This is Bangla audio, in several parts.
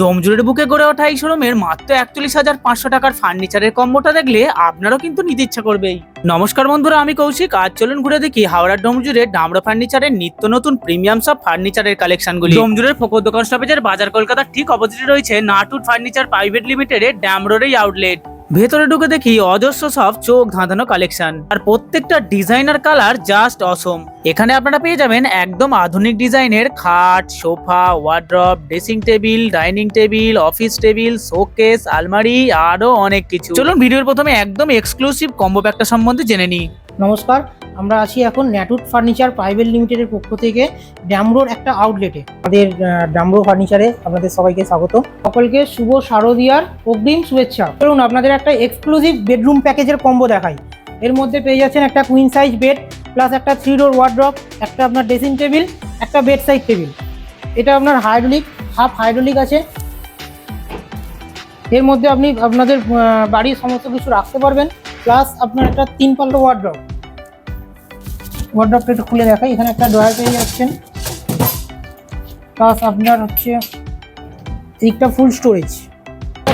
ডোমজুরের বুকে গড়ে ওঠা এই শোরুমের মাত্র একচল্লিশ হাজার পাঁচশো টাকার ফার্নিচারের কম্বোটা দেখলে আপনারও কিন্তু নিতে ইচ্ছা করবেই। নমস্কার বন্ধুরা, আমি কৌশিক। আজ চলুন ঘুরে দেখি হাওড়ার ডোমজুরের ডামরা ফার্নিচারের নিত্য নতুন প্রিমিয়াম সব ফার্নিচারের কালেকশনগুলি। ডোমজুরের ফোকর দোকান স্টপেজের বাজার কলকাতার ঠিক অপোজিটে রয়েছে নাটুর ফার্নিচার প্রাইভেট লিমিটেডের ড্যামরোর এই আউটলেট ভেতরে ঢুকে দেখি অজস্র সব চোখ ধাঁধানো কালেকশন আর প্রত্যেকটা ডিজাইনার কালার জাস্ট অসম এখানে আপনারা পেয়ে যাবেন একদম আধুনিক ডিজাইনের খাট, sofa wardrobe dressing table dining table office table showcase আলমারি, আরও অনেক কিছু। চলুন ভিডিওর প্রথমে একদম এক্সক্লুসিভ কম্বো প্যাকটা সম্বন্ধে জেনে নিই। নমস্কার আমরা আছি এখন ন্যাটুট ফার্নিচার প্রাইভেট লিমিটেডের পক্ষ থেকে ড্যামরোর একটা আউটলেটে। আমাদের ড্যামরো ফার্নিচারে আপনাদের সবাইকে স্বাগত সকলকে শুভ শারদিয়ার অগ্রিম শুভেচ্ছা। ধরুন আপনাদের একটা এক্সক্লুসিভ বেডরুম প্যাকেজের কম্বো দেখাই। এর মধ্যে পেয়ে যাচ্ছেন একটা কুইন সাইজ বেড প্লাস একটা থ্রি ডোর ওয়ার্ড্রপ একটা আপনার ড্রেসিং টেবিল একটা বেড সাইড টেবিল এটা আপনার হাইড্রোলিক হাফ হাইড্রোলিক আছে। এর মধ্যে আপনি আপনাদের বাড়ির সমস্ত কিছু রাখতে পারবেন প্লাস আপনার একটা তিন পাল্লা ওয়ার্ড্রপ ওয়ার্ড্রপটা একটু খুলে দেখাই। এখানে একটা ড্রয়ার পেয়ে যাচ্ছেন। প্লাস আপনার হচ্ছে দিকটা ফুল স্টোরেজ।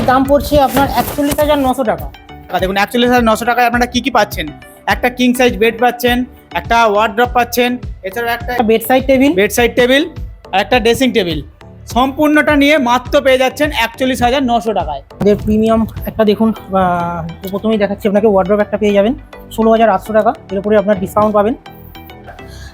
দাম পড়ছে আপনার একচল্লিশ হাজার নশো টাকা। টাকা দেখুন একচল্লিশ হাজার নশো টাকায় আপনারা কী কী পাচ্ছেন? একটা কিং সাইজ বেড পাচ্ছেন একটা ওয়ার্ড্রপ পাচ্ছেন এছাড়াও একটা bed side table bed side table আর একটা ড্রেসিং টেবিল সম্পূর্ণটা নিয়ে মাত্র পেয়ে যাচ্ছেন একচল্লিশ হাজার নশো টাকায়। আমাদের প্রিমিয়াম একটা দেখুন প্রথমেই দেখাচ্ছি আপনাকে ওয়ার্ড্রপ একটা পেয়ে যাবেন। ষোলো হাজার আটশো টাকা। এর উপরে আপনার ডিসকাউন্ট পাবেন।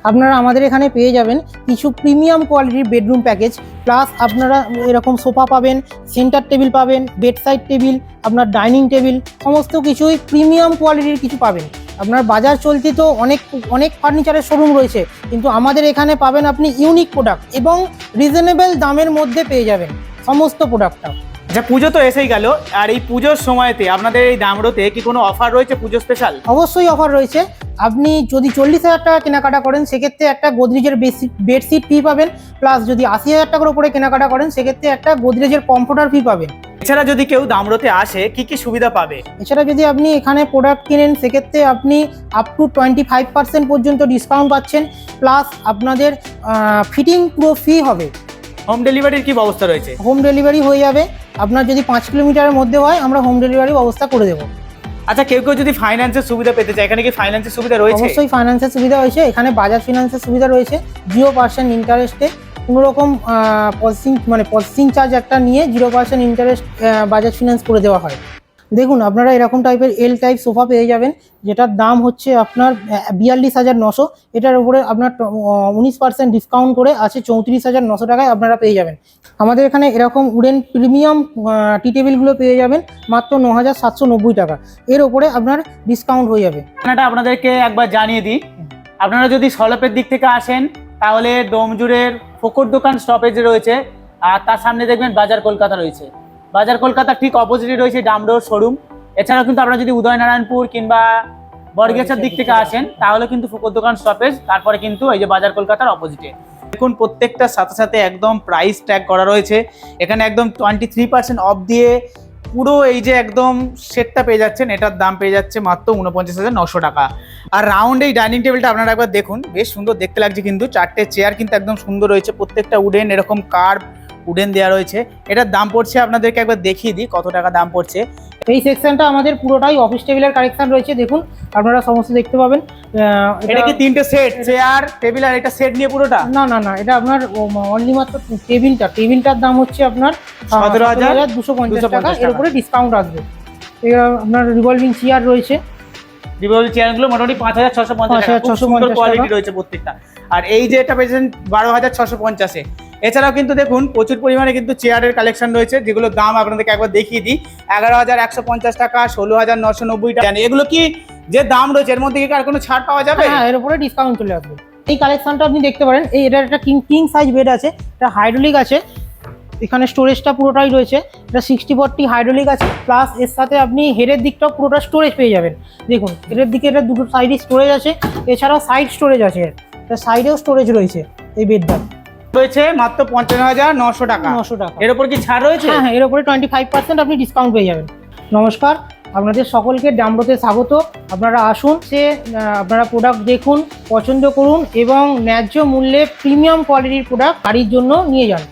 আপনারা আমাদের এখানে পেয়ে যাবেন কিছু প্রিমিয়াম কোয়ালিটির বেডরুম প্যাকেজ প্লাস আপনারা এরকম সোফা পাবেন সেন্টার টেবিল পাবেন বেড সাইড টেবিল আপনার ডাইনিং টেবিল সমস্ত কিছুই প্রিমিয়াম কোয়ালিটির কিছু পাবেন। আপনার বাজার চলতি তো অনেক অনেক ফার্নিচারের শোরুম রয়েছে কিন্তু আমাদের এখানে পাবেন আপনি ইউনিক প্রোডাক্ট এবং রিজনেবল দামের মধ্যে পেয়ে যাবেন সমস্ত প্রোডাক্টটা আচ্ছা পুজো তো এসেই গেল আর এই পুজোর সময়তে আপনাদের এই দামড়োতে কি কোনো অফার রয়েছে পুজো স্পেশাল অবশ্যই অফার রয়েছে। আপনি যদি চল্লিশ হাজার টাকা কেনাকাটা করেন সেক্ষেত্রে একটা গোদরেজের বেশি বেডশিট ফি পাবেন প্লাস যদি আশি হাজার টাকার উপরে কেনাকাটা করেন সেক্ষেত্রে একটা গোদরেজের কমফোর্টার ফি পাবেন। এছাড়া যদি কেউ দামড়োতে আসে কি কি সুবিধা পাবে? এছাড়া যদি আপনি এখানে প্রোডাক্ট কিনেন সেক্ষেত্রে আপনি up to twenty five percent পর্যন্ত ডিসকাউন্ট পাচ্ছেন প্লাস আপনাদের ফিটিং পুরো ফ্রি হবে। হোম ডেলিভারির কি ব্যবস্থা রয়েছে? হোম ডেলিভারি হয়ে যাবে। আপনার যদি পাঁচ কিলোমিটারের মধ্যে হয় আমরা হোম ডেলিভারি ব্যবস্থা করে দেবো। আচ্ছা কেউ কেউ যদি ফাইন্যান্সের সুবিধা পেতে চায়, এখানে কি ফাইন্যান্সের সুবিধা রয়েছে? অবশ্যই ফাইন্যান্সের সুবিধা রয়েছে, এখানে বাজাজ ফিনান্সের সুবিধা রয়েছে জিরো পার্সেন্ট ইন্টারেস্টে কোনো রকম প্রসেসিং মানে প্রসেসিং চার্জ একটা নিয়ে zero percent interest Bajaj Finance করে দেওয়া হয়। দেখুন, আপনারা এরকম টাইপের এল টাইপ সোফা পেয়ে যাবেন, যেটার দাম হচ্ছে আপনার বিয়াল্লিশ হাজার নশো। এটার উপরে আপনার উনিশ পার্সেন্ট ডিসকাউন্ট করে আছে চৌত্রিশ হাজার নশো টাকায় আপনারা পেয়ে যাবেন। আমাদের এখানে এরকম উডেন প্রিমিয়াম টি টেবিলগুলো পেয়ে যাবেন, মাত্র ন হাজার সাতশো নব্বই টাকা। এর উপরে আপনার ডিসকাউন্ট হয়ে যাবে। ঠিকানাটা আপনাদেরকে একবার জানিয়ে দিই। আপনারা যদি সলপের দিক থেকে আসেন, তাহলে ডোমজুরের ফোকর দোকান স্টপেজ রয়েছে, আর তার সামনে দেখবেন বাজার কলকাতা রয়েছে। বাজার কলকাতা ঠিক অপোজিটে রয়েছে ডামডোর শোরুম এছাড়াও কিন্তু আপনারা যদি উদয়নারায়ণপুর কিংবা বরগেছার দিক থেকে আসেন, তাহলে কিন্তু ফোকর দোকান স্টপেজ তারপরে কিন্তু এই যে বাজার কলকাতার অপোজিটে দেখুন প্রত্যেকটার সাথে সাথে একদম প্রাইস ট্যাগ করা রয়েছে। এখানে একদম টোয়েন্টি থ্রি পার্সেন্ট অফ দিয়ে পুরো এই যে একদম সেটটা পেয়ে যাচ্ছেন, এটার দাম পেয়ে যাচ্ছে মাত্র উনপঞ্চাশ হাজার নশো টাকা। আর রাউন্ড এই ডাইনিং টেবিলটা আপনারা একবার দেখুন, বেশ সুন্দর দেখতে লাগছে কিন্তু। চারটে চেয়ার কিন্তু একদম সুন্দর রয়েছে, প্রত্যেকটা উডেন এরকম কার্ভ উডেন দেওয়া রয়েছে। এটার দাম পড়ছে আপনাদেরকে একবার দেখিয়ে দিই কত টাকা দাম পড়ছে। এই সেকশনটা আমাদের পুরোটাই অফিস টেবিলের কালেকশন রয়েছে দেখুন আপনারা সমস্ত দেখতে পাবেন। এটা কি তিনটে সেট চেয়ার টেবিল আর এটা সেট নিয়ে পুরোটা? না না না এটা আপনার অনলি মাত্র টেবিলটা টেবিলটার দাম হচ্ছে আপনার সতেরো হাজার দুশো পঞ্চাশ টাকা। এর উপরে ডিসকাউন্ট আসবে। আপনার রিভলভিং চেয়ার রয়েছে। রিভলভ চেয়ারগুলো মোটামুটি পাঁচ হাজার ছশো পঞ্চাশ টাকা। খুব 5,650 সুন্দর কোয়ালিটি রয়েছে প্রত্যেকটা। আর এই যে এটা পেয়েছেন বারো হাজার ছশো পঞ্চাশে। এছাড়াও কিন্তু দেখুন, প্রচুর পরিমাণে কিন্তু চেয়ারের কালেকশন রয়েছে, যেগুলোর দাম আপনাদেরকে একবার দেখিয়ে দিই। এগারো হাজার একশো পঞ্চাশ টাকা, ষোলো হাজার নশো নব্বই টাকা। এগুলো কি যে দাম রয়েছে, এর মধ্যে কি আর কোনো ছাড় পাওয়া যাবে? হ্যাঁ এর উপরে ডিসকাউন্ট চলে আসবে। এই কালেকশনটা আপনি দেখতে পারেন, এই এটা একটা কিং কিং সাইজ বেড আছে, এটা হাইড্রোলিক আছে, এখানে স্টোরেজটা পুরোটাই রয়েছে, এটা সিক্সটি ফোরটি হাইড্রোলিক আছে প্লাস এর সাথে আপনি হেডের দিকটাও পুরোটা স্টোরেজ পেয়ে যাবেন। দেখুন হেডের দিকে এটা দুটো সাইডে স্টোরেজ আছে, এছাড়াও সাইড স্টোরেজ আছে, এটা সাইডেও স্টোরেজ রয়েছে, এই বেডটা রয়েছে মাত্র পঞ্চান্ন হাজার নশো টাকা। নশো টাকা। এর উপর কি ছাড় রয়েছে? হ্যাঁ হ্যাঁ এর উপরে টোয়েন্টি ফাইভ পার্সেন্ট আপনি ডিসকাউন্ট পেয়ে যাবেন। নমস্কার আপনাদের সকলকে ডামরোতে স্বাগত। আপনারা আসুন সে আপনারা প্রোডাক্ট দেখুন পছন্দ করুন এবং ন্যায্য মূল্যে প্রিমিয়াম কোয়ালিটির প্রোডাক্ট গাড়ির জন্য নিয়ে যান।